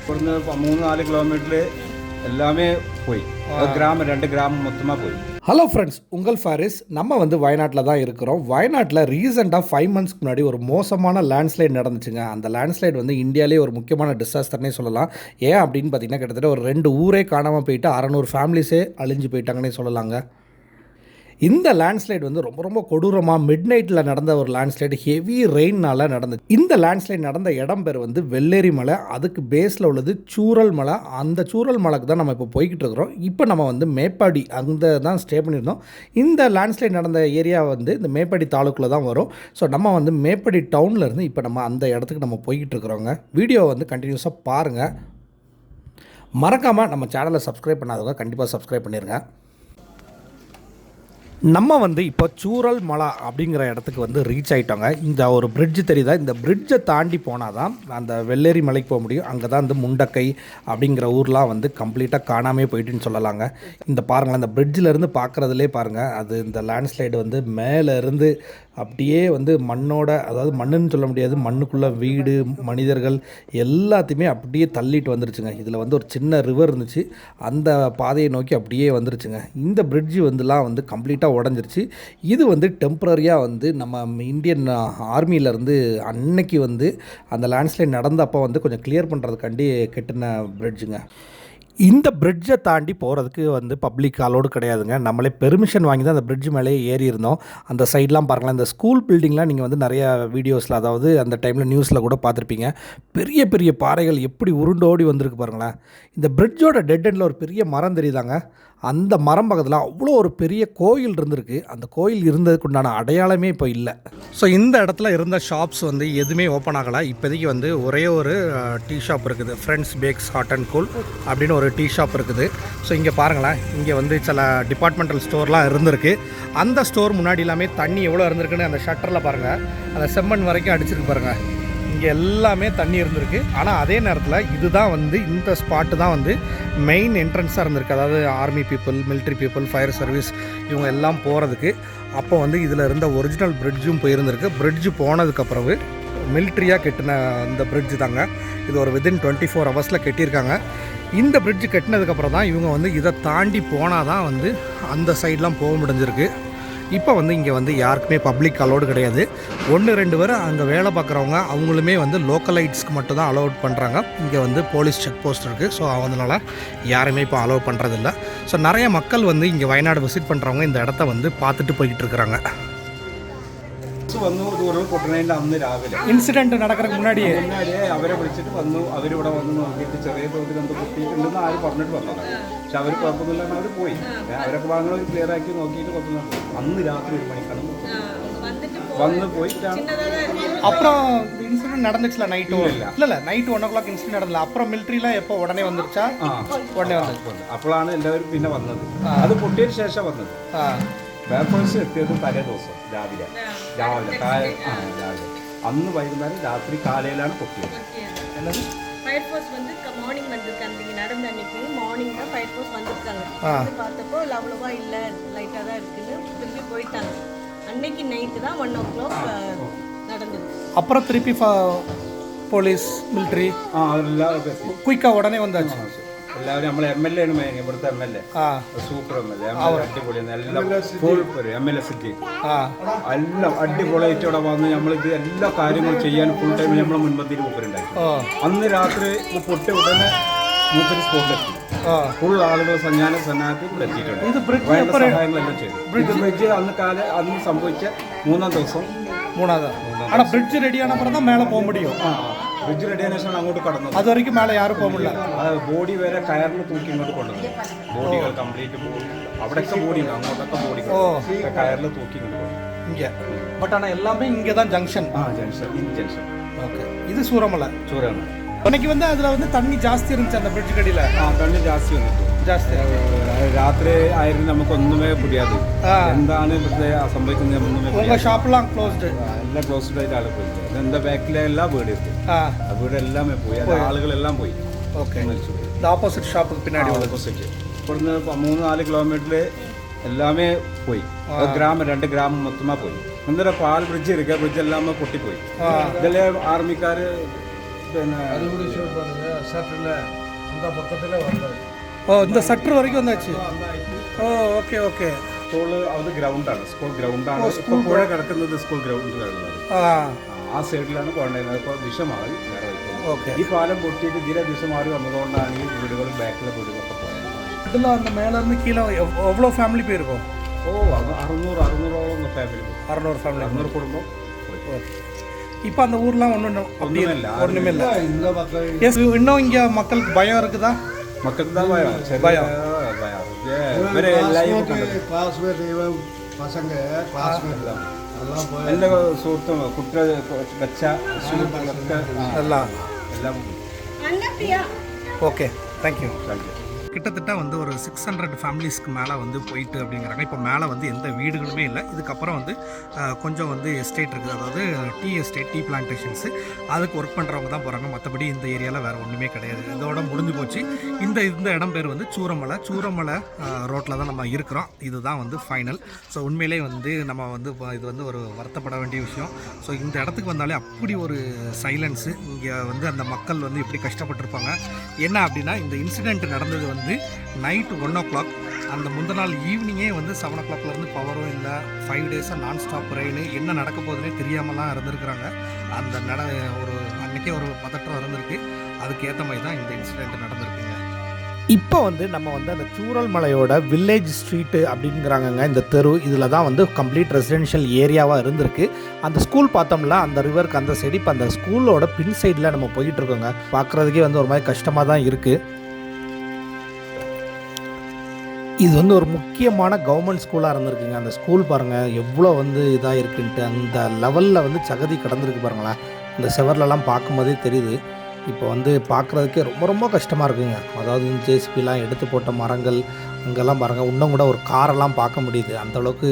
ഇവിടുന്ന് പ- മൂന്ന് നാല് കിലോമീറ്റർ எல்லாமே போய் கிராமம் ரெண்டு கிராமம் மொத்தமாக போய் ஹலோ ஃப்ரெண்ட்ஸ் உங்கள் ஃபாரிஸ் நம்ம வந்து வயநாட்டில் தான் இருக்கிறோம் வயநாட்டில் ரீசெண்டாக ஃபைவ் மந்த்ஸ்க்கு முன்னாடி ஒரு மோசமான லேண்ட்ஸ்லைட் நடந்துச்சுங்க அந்த லேண்ட்ஸ்லைட் வந்து இந்தியாவிலே ஒரு முக்கியமான டிசாஸ்டர்னே சொல்லலாம் ஏன் அப்படின்னு பார்த்தீங்கன்னா கிட்டத்தட்ட ஒரு ரெண்டு ஊரே காணாமல் போயிட்டு அறநூறு ஃபேமிலிஸே அழிஞ்சு போயிட்டாங்கன்னே சொல்லலாங்க இந்த லேண்ட்ஸ்லைட் வந்து ரொம்ப ரொம்ப கொடூரமாக மிட் நைட்டில் நடந்த ஒரு லேண்ட்ஸ்லைடு ஹெவி ரெயின்னால் நடந்தது. இந்த லேண்ட்ஸ்லைட் நடந்த இடம் பேர் வந்து வெள்ளேரி மலை. அதுக்கு பேஸில் உள்ளது சூரல் மலை. அந்த சூரல் மலைக்கு தான் நம்ம இப்போ போய்கிட்டு இருக்கிறோம். இப்போ நம்ம வந்து மேப்பாடி அங்கே தான் ஸ்டே பண்ணியிருந்தோம். இந்த லேண்ட்ஸ்லைட் நடந்த ஏரியா வந்து இந்த மேப்பாடி தாலுக்கில் தான் வரும். ஸோ நம்ம வந்து மேப்பாடி டவுனில் இருந்து இப்போ நம்ம அந்த இடத்துக்கு நம்ம போய்கிட்டு இருக்கிறோங்க. வீடியோ வந்து கண்டினியூஸாக பாருங்கள் மறக்காமல் நம்ம சேனலை சப்ஸ்கிரைப் பண்ணாதவங்க கண்டிப்பாக சப்ஸ்கிரைப் பண்ணிடுங்க நம்ம வந்து இப்போ சூரல் மலா அப்படிங்கிற இடத்துக்கு வந்து ரீச் ஆகிட்டோங்க இந்த ஒரு பிரிட்ஜு தெரியுதா? இந்த பிரிட்ஜை தாண்டி போனால் தான் அந்த வெள்ளேரி மலைக்கு போக முடியும். அங்கே தான் வந்து முண்டக்கை அப்படிங்கிற ஊர்லாம் வந்து கம்ப்ளீட்டாக காணாமே போயிட்டுன்னு சொல்லலாங்க. இந்த பாருங்களேன் இந்த பிரிட்ஜிலேருந்து பார்க்குறதுலே பாருங்கள் அது இந்த லேண்ட்ஸ்லைடு வந்து மேலேருந்து அப்படியே வந்து மண்ணோட அதாவது மண்ணுன்னு சொல்ல முடியாது மண்ணுக்குள்ளே வீடு மனிதர்கள் எல்லாத்தையுமே அப்படியே தள்ளிட்டு வந்துருச்சுங்க. இதில் வந்து ஒரு சின்ன ரிவர் இருந்துச்சு. அந்த பாதையை நோக்கி அப்படியே வந்துருச்சுங்க. இந்த பிரிட்ஜு வந்துலாம் வந்து கம்ப்ளீட்டாக உடஞ்சிருச்சு. இது வந்து டெம்ப்ரரியாக வந்து நம்ம இந்தியன் ஆர்மியிலேருந்து அன்னைக்கு வந்து அந்த லேண்ட்ஸ்லைட் நடந்தப்போ வந்து கொஞ்சம் கிளியர் பண்ணுறதுக்காண்டி கெட்டின பிரிட்ஜுங்க இந்த பிரிட்ஜை தாண்டி போகிறதுக்கு வந்து பப்ளிக் அலோடு கிடையாதுங்க. நம்மளே பெர்மிஷன் வாங்கி தான் அந்த பிரிட்ஜ் மேலேயே ஏறி இருந்தோம். அந்த சைட்லாம் பாருங்களேன் இந்த ஸ்கூல் பில்டிங்லாம் நீங்கள் வந்து நிறைய வீடியோஸில் அதாவது அந்த டைமில் நியூஸில் கூட பார்த்துருப்பீங்க. பெரிய பெரிய பாறைகள் எப்படி உருண்டோடி வந்திருக்கு பாருங்களேன். இந்த பிரிட்ஜோட டெட் எண்டில் ஒரு பெரிய மரம் தெரியுதாங்க? அந்த மரம் பக்கத்தில் அவ்வளோ ஒரு பெரிய கோயில் இருந்திருக்கு. அந்த கோயில் இருந்ததுக்கு உண்டான அடையாளமே இப்போ இல்லை. ஸோ இந்த இடத்துல இருந்த ஷாப்ஸ் வந்து எதுவுமே ஓப்பன் ஆகலை. இப்போதைக்கு வந்து ஒரே ஒரு டீ ஷாப் இருக்குது. Friends bakes hot and cool அப்படின்னு ஒரு டீ ஷாப் இருக்குது. ஸோ இங்கே பாருங்களேன். இங்கே வந்து சில டிபார்ட்மெண்டல் ஸ்டோர்லாம் இருந்திருக்கு. அந்த ஸ்டோர் முன்னாடி எல்லாமே தண்ணி எவ்வளோ இருந்திருக்குன்னு அந்த ஷட்டரில் பாருங்கள் அந்த செம்மண் வரைக்கும் அடிச்சிருக்கு பாருங்கள் இங்கே எல்லாமே தண்ணி இருந்திருக்கு. ஆனால் அதே நேரத்தில் இதுதான் வந்து இந்த ஸ்பாட்டு தான் வந்து மெயின் என்ட்ரன்ஸாக இருந்திருக்கு. அதாவது army people military people fire service இவங்க எல்லாம் போகிறதுக்கு அப்போ வந்து இதில் இருந்த ஒரிஜினல் பிரிட்ஜும் போயிருந்திருக்கு. பிரிட்ஜ் போனதுக்கு பிறகு மிலிட்ரியாக கெட்டின அந்த பிரிட்ஜு தாங்க. இது ஒரு வித்தின் டுவெண்ட்டி ஃபோர் ஹவர்ஸில் கட்டியிருக்காங்க. இந்த பிரிட்ஜ் கட்டினதுக்கப்புறம் தான் இவங்க வந்து இதை தாண்டி போனால் தான் வந்து அந்த சைட்லாம் போக முடிஞ்சிருக்கு. இப்போ வந்து இங்கே வந்து யாருக்குமே பப்ளிக் அலோடு கிடையாது. ஒன்று ரெண்டு பேர் அங்கே வேலை பார்க்குறவங்க அவங்களுமே வந்து லோக்கலைட்ஸ்க்கு மட்டும் தான் அலோட் பண்ணுறாங்க இங்கே வந்து போலீஸ் செக் போஸ்ட் இருக்குது ஸோ அதனால் யாருமே இப்போ அலோவ் பண்ணுறதில்ல ஸோ நிறைய மக்கள் வந்து இங்கே வயநாடு விசிட் பண்ணுறவங்க இந்த இடத்த வந்து பார்த்துட்டு போய்கிட்டு இருக்கிறாங்க. ബസ് വന്നു ഉരുൾ പൊട്ടുന്നതിൻ്റെ അന്ന് രാവിലെ இன்சிடென்ட் நடக்கிறதுக்கு முன்னாடியே പിന്നാലെ അവരെ വിളിച്ചിട്ട് വന്നു അവരിവിടെ വന്ന് നോക്കിയിട്ട് ചെറിയ തോതിൽ എന്തോ കുത്തിയിട്ടുണ്ടെന്ന് ആര് പറഞ്ഞിട്ട് വന്നതാണ് പക്ഷെ അവർ കുഴപ്പമൊന്നുമില്ലാണ്ട് അവർ പോയി അവരൊക്കെ ഭാഗങ്ങൾ ക്ലിയർ ആക്കി നോക്കിയിട്ട് കുഴപ്പമൊന്നും അന്ന് രാത്രി ഒരു മണിക്കാണ് വന്ന് പോയിട്ടാണ് அப்புறம் இந்த இன்சிடென்ட் நடந்துச்சுல நைட்டு இல்லை இல்லை night one o'clock incident நடந்தல அப்புறம் மிலிட்ரிலாம் எப்போ உடனே வந்துருச்சா ആ உடனே வந்து വന്നത്. അപ്പോഴാണ് എല്ലാവരും പിന്നെ വന്നത് അത് പൊട്ടിയതിന് ശേഷം വന്നത് ஆ പേപ്പേഴ്സ് എത്തിയത് തലേ ദിവസം രാവിലെ രാവിലെ കാല- ആ രാവിലെ അന്ന് വൈകുന്നേരം രാത്രി കാലയിലാണ് പൊട്ടിയത് என்னது ஃபயர் ஃபோர்ஸ் வந்து மார்னிங் வந்திருக்காங்க நீங்க நடந்த அன்னைக்கு மார்னிங் தான் ஃபயர் ஃபோர்ஸ் வந்திருக்காங்க ஆ. வந்து பார்த்தப்போ இல்ல அவ்வளோவா இல்லை லைட்டாக தான் இருக்குன்னு திரும்பி போயிட்டாங்க அன்னைக்கு நைட்டு தான் ஒன் ஓ கிளாக் நடந்தது அப்புறம் திருப்பி போலீஸ் மிலிட்ரி ആ അതെല്ലാവരും എത്തി குயிக்காக உடனே வந்தாச்சு എല്ലാവരും നമ്മളെ എം എൽ എ ആണ് മയങ്ങി ഇവിടുത്തെ M L A super M L A അടിപൊളിയാണ്. എല്ലാം full M L A city എല്ലാം അടിപൊളിയായിട്ട് ഇവിടെ വന്ന് നമ്മളിത് എല്ലാ കാര്യങ്ങളും ചെയ്യാൻ ഫുൾ ടൈം നമ്മൾ മുൻപന്തിയിൽ മൂപ്പരുണ്ടായി അന്ന് രാത്രി ഇത് പൊട്ടി ഉടനെ മൂപ്പര് സ്പോട്ടിലെത്തി ഫുൾ ആളുകൾ സഞ്ഞാന സന്നാഹത്തിൽ ഇവിടെ എത്തിയിട്ടുണ്ട്. വേണ്ട സഹായങ്ങളെല്ലാം ചെയ്തു. ബ്രിഡ്ജ്? അന്ന് കാല അന്ന് സംഭവിച്ച മൂന്നാം ദിവസം. മൂന്നാം ബ്രിഡ്ജ് റെഡിയാണ് പറഞ്ഞാൽ മേള പോകുമ്പോഴോ ആ. ബ്രിഡ്ജ് റെഡിയായ ശേഷമാണ് അങ്ങോട്ട് കടന്നത് அது வரைக்கும் மேலே யாரும் போக முடியல അത് ബോഡി വരെ കയറിൽ തൂക്കി ഇങ്ങോട്ട് കൊണ്ടുവന്നു ബോഡികൾ കംപ്ലീറ്റ് ബോഡി അവിടെയൊക്കെ ബോഡി ഉണ്ട് അങ്ങോട്ടൊക്കെ ബോഡി കയറിൽ തൂക്കി ഇങ്ങോട്ട് കൊണ്ടുവന്നു இங்கே பட் ஆனால் எல்லாமே இங்கே தான் ஜங்ஷன் ആ ജംഗ്ഷൻ ഈ ജംഗ്ഷൻ ஓகே இது சூரமலை ചൂരാണ് அன்னைக்கு வந்து அதில் வந்து தண்ணி ஜாஸ்தி இருந்துச்சு அந்த பிரிட்ஜ் கடியில் ആ കണ്ണ് ജാസ്തി വന്നിട്ട് ஜாஸ்தி ഏഹ് രാത്രി ആയിരുന്നു നമുക്കൊന്നുമേ പുരിയാതെ ആ. എന്താണ് ഇവിടുത്തെ സംഭവിക്കുന്നത് ഒന്നുമേ உங்கள் എല്ലാം ക്ലോസ് ആയിട്ട് ആളെ പോയി. അതെന്താ ബാക്കിലെ എല്ലാ വീട് ഇருக்கு ആ. വീടെല്ലാം പോയി. അത് ആളുകളെല്ലാം പോയി. ഓപ്പോസിറ്റ് ഷോപ്പ് പിന്നാടി ഓപ്പോസിറ്റ് ഇവിടുന്ന് മൂന്ന് നാല് കിലോമീറ്റർ എല്ലാമേ പോയി. ഗ്രാമം രണ്ട് ഗ്രാമം മൊത്തമാ പോയി. അന്നേരം പാൽ ബ്രിഡ്ജ് ഇരിക്കുക ബ്രിഡ്ജ് എല്ലാം പൊട്ടിപ്പോയി. ഇതല്ലേ ആർമിക്കാര് പിന്നെ ഓ എന്താ സെക്ടർ വരയ്ക്കും வந்தாச்சு ஓ ഓക്കെ ஓகே സ്കൂള് അത് ഗ്രൗണ്ടാണ് സ്കൂൾ ഗ്രൗണ്ടാണ് ഇപ്പൊ പുഴ കിടക്കുന്നത് സ്കൂൾ ഗ്രൗണ്ടിലാണ് ஆ ആ സൈഡിലാണ് കൊണ്ടുവരുന്നത് ഇപ്പോൾ ദിശ മാറി വേറെ വഴിക്ക്. ஓகே ഈ പാലം പൊട്ടിയിട്ട് ഇതിലെ ദിശ മാറി വന്നതുകൊണ്ടാണ് ഈ വീടുകളും ബാക്കിലെ വീടുകളൊക്കെ പോയത് இதில் அந்த மேலேருந்து கீழே எவ்- எவ்வளோ ஃபேமிலி போயிருக்கோம் ഓ അത് അറുന്നൂറ് അറുന്നൂറോളം ഫാമിലി പോയി அறநூறு ஃபேமிலி അറുന്നൂറ് കുടുംബം പോയി இப்போ அந்த ஊர்லாம் ஒன்றும் ഒന്നുമില്ല ஒன்றுமே இல்லை இந்த பக்கம் எஸ் இன்னும் இங்கே மக்களுக்கு பயம் இருக்குதா മക്കൾക്ക് தான் ഭയം ചെറിയ கிளாஸ்மேட் இவன் பசங்க கிளாஸ்மேட் தான் அதெல்லாம் போய் എല്ലാ സുഹൃത്തും കുട്ടികൾ വെച്ച സുഹൃത്തുക്കളൊക്കെ எல்லாம் എല്ലാം அன்னப்பிரியா ஓகே தேங்க்யூ കണ്ടു கிட்டத்தட்ட வந்து ஒரு சிக்ஸ் ஹண்ட்ரட் ஃபேமிலிஸ்க்கு மேலே வந்து போயிட்டு அப்படிங்கிறாங்க. இப்போ மேலே வந்து எந்த வீடுகளுமே இல்லை. இதுக்கப்புறம் வந்து கொஞ்சம் வந்து எஸ்டேட் இருக்குது. அதாவது டீ எஸ்டேட் டீ பிளான்டேஷன்ஸு அதுக்கு ஒர்க் பண்ணுறவங்க தான் போகிறாங்க மற்றபடி இந்த ஏரியாவில் வேறு ஒன்றுமே கிடையாது. இதோட முடிஞ்சு போச்சு. இந்த இந்த இடம் பேர் வந்து சூரமலை. சூரமலை ரோட்டில் தான் நம்ம இருக்கிறோம். இதுதான் வந்து ஃபைனல் ஸோ உண்மையிலே வந்து நம்ம வந்து இது வந்து ஒரு வருத்தப்பட வேண்டிய விஷயம். ஸோ இந்த இடத்துக்கு வந்தாலே அப்படி ஒரு சைலன்ஸு இங்கே வந்து அந்த மக்கள் வந்து எப்படி கஷ்டப்பட்டிருப்பாங்க. என்ன அப்படின்னா இந்த இன்சிடெண்ட் நடந்தது வந்து வந்து நைட்டு ஒன் ஓ கிளாக் அந்த முந்தின நாள் ஈவினிங்கே வந்து செவன் ஓ கிளாக்லேருந்து பவரும் இல்லை ஃபைவ் டேஸாக நான் ஸ்டாப் ரெயின் என்ன நடக்க போகுதுன்னே தெரியாமலாம் இருந்திருக்கிறாங்க. அந்த நட ஒரு அன்றைக்கே ஒரு பதற்றம் இருந்திருக்கு. அதுக்கேற்ற மாதிரி தான் இந்த இன்சிடெண்ட் நடந்திருக்குங்க. இப்போ வந்து நம்ம வந்து அந்த சூரல் மலையோட வில்லேஜ் ஸ்ட்ரீட்டு அப்படிங்கிறாங்கங்க இந்த தெரு. இதில் தான் வந்து கம்ப்ளீட் ரெசிடென்ஷியல் ஏரியாவாக இருந்திருக்கு. அந்த ஸ்கூல் பார்த்தோம்ல அந்த ரிவருக்கு அந்த சைடு இப்போ அந்த ஸ்கூலோட பின் சைடில் நம்ம போயிட்டு இருக்கோங்க. பார்க்குறதுக்கே வந்து ஒரு மாதிரி கஷ்டமாக தான் இருக்குது இது வந்து ஒரு முக்கியமான கவர்மெண்ட் ஸ்கூலாக இருந்திருக்குங்க. அந்த ஸ்கூல் பாருங்கள் எவ்வளோ வந்து இதாக இருக்குன்ட்டு அந்த லெவலில் வந்து சகதி கடந்திருக்கு பாருங்களேன். இந்த செவர்லலாம் பார்க்கும்போதே தெரியுது. இப்போ வந்து பார்க்குறதுக்கே ரொம்ப ரொம்ப கஷ்டமாக இருக்குங்க. அதாவது ஜேசிபிலாம் எடுத்து போட்ட மரங்கள் அங்கெல்லாம் பாருங்கள் இன்னும் கூட ஒரு காரெல்லாம் பார்க்க முடியுது. அந்தளவுக்கு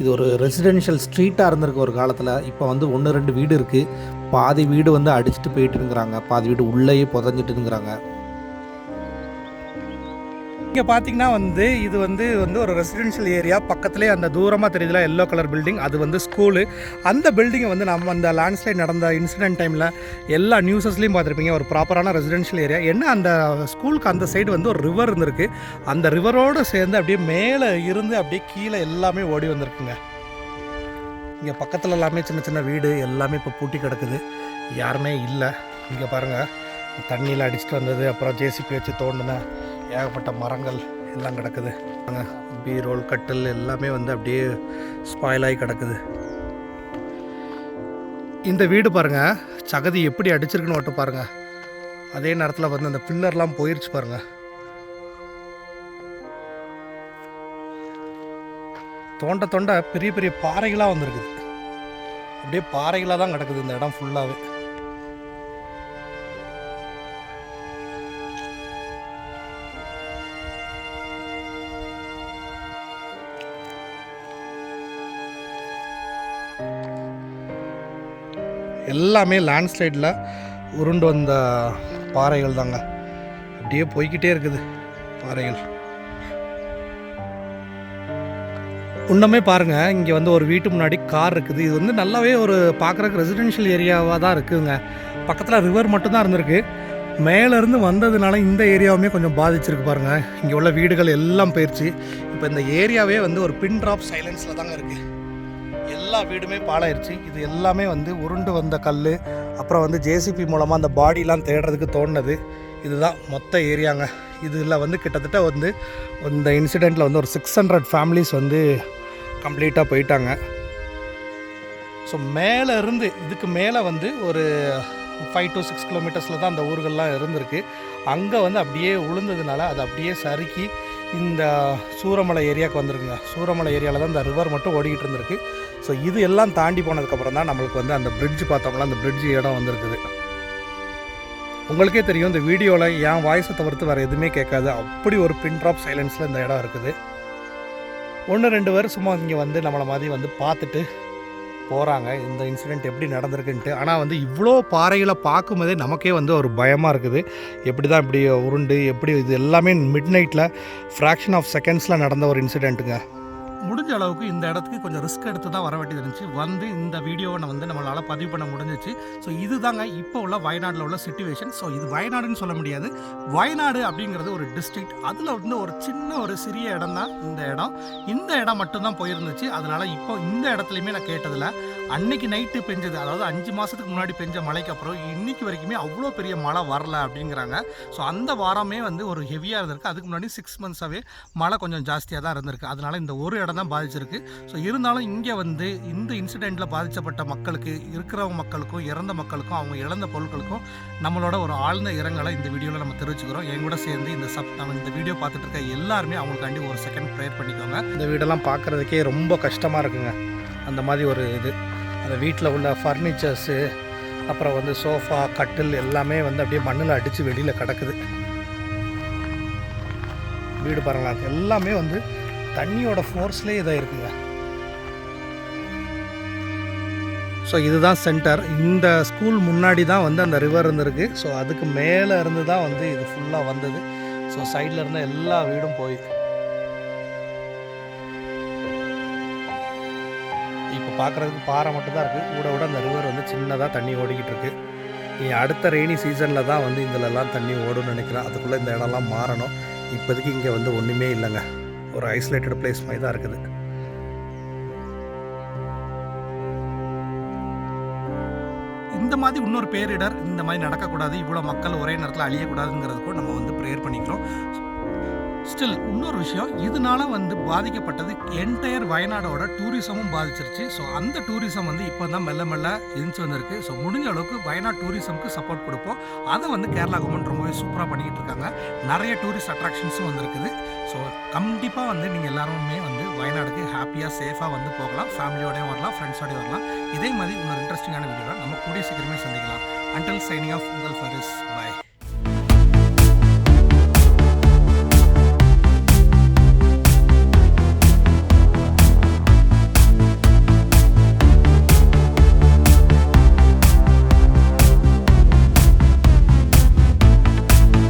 இது ஒரு ரெசிடென்ஷியல் ஸ்ட்ரீட்டாக இருந்திருக்கு ஒரு காலத்தில். இப்போ வந்து ஒன்று ரெண்டு வீடு இருக்குது பாதி வீடு வந்து அடிச்சுட்டு போயிட்டுருங்கிறாங்க பாதி வீடு உள்ளேயே புதஞ்சிட்டுங்கிறாங்க இங்கே பார்த்தீங்கன்னா வந்து இது வந்து வந்து ஒரு ரெசிடென்ஷியல் ஏரியா பக்கத்துலேயே அந்த தூரமாக தெரியுதுல எல்லோ கலர் பில்டிங் அது வந்து ஸ்கூலு அந்த பில்டிங்கை வந்து நம்ம அந்த லேண்ட்ஸ்லைட் நடந்த இன்சிடென்ட் டைமில் எல்லா நியூஸஸ்லையும் பார்த்துருப்பீங்க. ஒரு ப்ராப்பரான ரெசிடென்ஷியல் ஏரியா என்ன அந்த ஸ்கூலுக்கு அந்த சைடு வந்து ஒரு ரிவர் இருந்திருக்கு. அந்த ரிவரோடு சேர்ந்து அப்படியே மேலே இருந்து அப்படியே கீழே எல்லாமே ஓடி வந்திருக்குங்க. இங்கே பக்கத்தில் எல்லாமே சின்ன சின்ன வீடு எல்லாமே இப்போ பூட்டி கிடக்குது. யாருமே இல்லை. இங்கே பாருங்கள் தண்ணியில் அடிச்சுட்டு வந்தது. அப்புறம் ஜேசிபி வச்சு தோண்டினேன் ஏகப்பட்ட மரங்கள் எல்லாம் கிடக்குது. பீரோல் கட்டில் எல்லாமே வந்து அப்படியே ஸ்பாயில் ஆகி கிடக்குது. இந்த வீடு பாருங்க சகதி எப்படி அடிச்சிருக்குன்னு மட்டும் பாருங்க. அதே நேரத்தில் வந்து அந்த பில்லர்லாம் போயிருச்சு பாருங்கள் தோண்ட தோண்ட பெரிய பெரிய பாறைகளாக வந்திருக்குது. அப்படியே பாறைகளாக தான் கிடக்குது இந்த இடம் ஃபுல்லாகவே எல்லாமே லேண்ட்ஸ்லைடில் உருண்டு வந்த பாறைகள் தாங்க. அப்படியே போய்கிட்டே இருக்குது பாறைகள். இன்னுமே பாருங்கள் இங்கே வந்து ஒரு வீட்டு முன்னாடி கார் இருக்குது. இது வந்து நல்லாவே ஒரு பார்க்குறக்கு ரெசிடென்ஷியல் ஏரியாவாக தான் இருக்குதுங்க. பக்கத்தில் ரிவர் மட்டும்தான் இருந்திருக்கு. மேலேருந்து வந்ததுனால இந்த ஏரியாவுமே கொஞ்சம் பாதிச்சிருக்கு பாருங்கள் இங்கே உள்ள வீடுகள் எல்லாம் போயிடுச்சு இப்போ இந்த ஏரியாவே வந்து ஒரு பின் ட்ராப் சைலன்ஸில் தாங்க இருக்குது எல்லா வீடுமே பாலாயிருச்சு இது எல்லாமே வந்து உருண்டு வந்த கல் அப்புறம் வந்து ஜேசிபி மூலமாக அந்த பாடிலாம் தேடுறதுக்கு தோணுனது. இதுதான் மொத்த ஏரியாங்க. இதில் வந்து கிட்டத்தட்ட வந்து இந்த இன்சிடெண்ட்டில் வந்து ஒரு சிக்ஸ் ஹண்ட்ரட் ஃபேமிலிஸ் வந்து கம்ப்ளீட்டாக போயிட்டாங்க. ஸோ மேலே இருந்து இதுக்கு மேலே வந்து ஒரு ஃபைவ் டு சிக்ஸ் கிலோமீட்டர்ஸில் தான் அந்த ஊர்கள்லாம் இருந்திருக்கு. அங்கே வந்து அப்படியே உளுந்ததுனால அது அப்படியே சறுக்கி இந்த சூரமலை ஏரியாவுக்கு வந்திருக்குங்க. சூரமலை ஏரியாவில் தான் இந்த ரிவர் மட்டும் ஓடிக்கிட்டு இருந்திருக்கு. ஸோ இது எல்லாம் தாண்டி போனதுக்கப்புறம் தான் நம்மளுக்கு வந்து அந்த பிரிட்ஜ் பார்த்தோம்னா அந்த பிரிட்ஜ் இடம் வந்திருக்குது. உங்களுக்கே தெரியும் இந்த வீடியோவில் என் வாய்ஸை தவிர்த்து வேறு எதுவுமே கேட்காது. அப்படி ஒரு பின் ட்ராப் சைலன்ஸில் இந்த இடம் இருக்குது. ஒன்று ரெண்டு பேர் சும்மா இங்கே வந்து நம்மளை மாதிரி வந்து பார்த்துட்டு போகிறாங்க இந்த இன்சிடெண்ட் எப்படி நடந்திருக்குன்ட்டு. ஆனால் வந்து இவ்வளோ பாறைகளை பார்க்கும்போதே நமக்கே வந்து ஒரு பயமாக இருக்குது. எப்படி தான் இப்படி உருண்டு எப்படி இது எல்லாமே மிட் நைட்டில் ஃப்ராக்ஷன் ஆஃப் செகண்ட்ஸில் நடந்த ஒரு இன்சிடெண்ட்டுங்க முடிஞ்ச அளவுக்கு இந்த இடத்துக்கு கொஞ்சம் ரிஸ்க் எடுத்து தான் வர வேண்டியது இருந்துச்சு. வந்து இந்த வீடியோவை வந்து நம்மளால் பதிவு பண்ண முடிஞ்சிச்சு. ஸோ இதுதாங்க இப்போ உள்ள வயநாட்டில் உள்ள சுச்சுவேஷன் ஸோ இது வயநாடுன்னு சொல்ல முடியாது. வயநாடு அப்படிங்கிறது ஒரு டிஸ்ட்ரிக்ட் அதில் வந்து ஒரு சின்ன ஒரு சிறிய இடம் தான் இந்த இடம். இந்த இடம் மட்டும்தான் போயிருந்துச்சு. அதனால இப்போ இந்த இடத்துலையுமே நான் கேட்டதில் அன்னைக்கு நைட்டு பெஞ்சது அதாவது அஞ்சு மாதத்துக்கு முன்னாடி பெஞ்ச மழைக்கு அப்புறம் இன்னைக்கு வரைக்குமே அவ்வளோ பெரிய மழை வரல அப்படிங்கிறாங்க. ஸோ அந்த வாரமே வந்து ஒரு ஹெவியாக இருந்திருக்கு. அதுக்கு முன்னாடி சிக்ஸ் மந்த்ஸாகவே மழை கொஞ்சம் ஜாஸ்தியாக தான் இருந்திருக்கு. அதனால் இந்த ஒரு இடம் தான் பாதிச்சிருக்கு. ஸோ இருந்தாலும் இங்கே வந்து இந்த இன்சிடெண்ட்டில் பாதிக்கப்பட்ட மக்களுக்கு இருக்கிறவங்க மக்களுக்கும் இறந்த மக்களுக்கும் அவங்க இழந்த பொருட்களுக்கும் நம்மளோட ஒரு ஆழ்ந்த இரங்கலை இந்த வீடியோவில் நம்ம தெரிவிச்சுக்கிறோம். என் கூட சேர்ந்து இந்த சப் நம்ம இந்த வீடியோ பார்த்துட்டு இருக்க எல்லாருமே அவங்களுக்காண்டி ஒரு செகண்ட் ப்ரேயர் பண்ணிக்கோங்க. இந்த வீடெல்லாம் பார்க்குறதுக்கே ரொம்ப கஷ்டமாக இருக்குங்க. அந்த மாதிரி ஒரு இது. அந்த வீட்டில் உள்ள ஃபர்னிச்சர்ஸு அப்புறம் வந்து சோஃபா கட்டில் எல்லாமே வந்து அப்படியே மண்ணில் அடித்து வெளியில் கிடக்குது. வீடு பாருங்களா எல்லாமே வந்து தண்ணியோட ஃபோர்ஸ்லேயே இதாக இருக்குங்க. ஸோ இதுதான் சென்டர் இந்த ஸ்கூல் முன்னாடி தான் வந்து அந்த ரிவர் இருந்திருக்கு. ஸோ அதுக்கு மேலே இருந்து தான் வந்து இது ஃபுல்லாக வந்தது. ஸோ சைடில் இருந்த எல்லா வீடும் போய். இப்போ பார்க்குறதுக்கு பாறை மட்டும் தான் இருக்குது கூட கூட அந்த ரிவர் வந்து சின்னதாக தண்ணி ஓடிக்கிட்டு இருக்கு. இனி அடுத்த ரெய்னி சீசனில் தான் வந்து இதிலெல்லாம் தண்ணி ஓடும்னு நினைக்கிறேன். அதுக்குள்ளே இந்த இடம்லாம் மாறணும். இப்போதைக்கு இங்கே வந்து ஒன்றுமே இல்லைங்க. ஒரு ஐசோலேட்டட் பிளேஸ் மாதிரி தான் இருக்குது. இந்த மாதிரி இன்னொரு பேரிடர் இந்த மாதிரி நடக்கக்கூடாது இவ்வளோ மக்கள் ஒரே நேரத்தில் அழியக்கூடாதுங்கிறதுக்கும் நம்ம வந்து ப்ரேயர் பண்ணிக்கிறோம். ஸ்டில் இன்னொரு விஷயம் இதனால வந்து பாதிக்கப்பட்டது என்டையர் வயநாடோட டூரிசமும் பாதிச்சிருச்சு. ஸோ அந்த டூரிசம் வந்து இப்போ தான் மெல்ல மெல்ல இருந்துச்சு வந்திருக்கு. ஸோ முடிஞ்ச அளவுக்கு வயநாட் டூரிசம்க்கு சப்போர்ட் கொடுப்போம். அதை வந்து கேரளா கவர்மெண்ட் ரொம்பவே சூப்பராக பண்ணிக்கிட்டு இருக்காங்க. நிறைய டூரிஸ்ட் அட்ராக்ஷன்ஸும் வந்திருக்குது. ஸோ கண்டிப்பாக வந்து நீங்கள் எல்லாருமே வந்து வயநாடுக்கு ஹாப்பியாக சேஃபாக வந்து போகலாம். ஃபேமிலியோடய வரலாம் ஃப்ரெண்ட்ஸோடையும் வரலாம். இதே மாதிரி இன்னொரு இன்ட்ரெஸ்டிங்கான வீடியோவில் நம்ம கூடிய சீக்கிரமே சந்திக்கலாம். அண்டல் சைனிங் ஆஃப் உங்கள் ஃபரிஸ் பாய்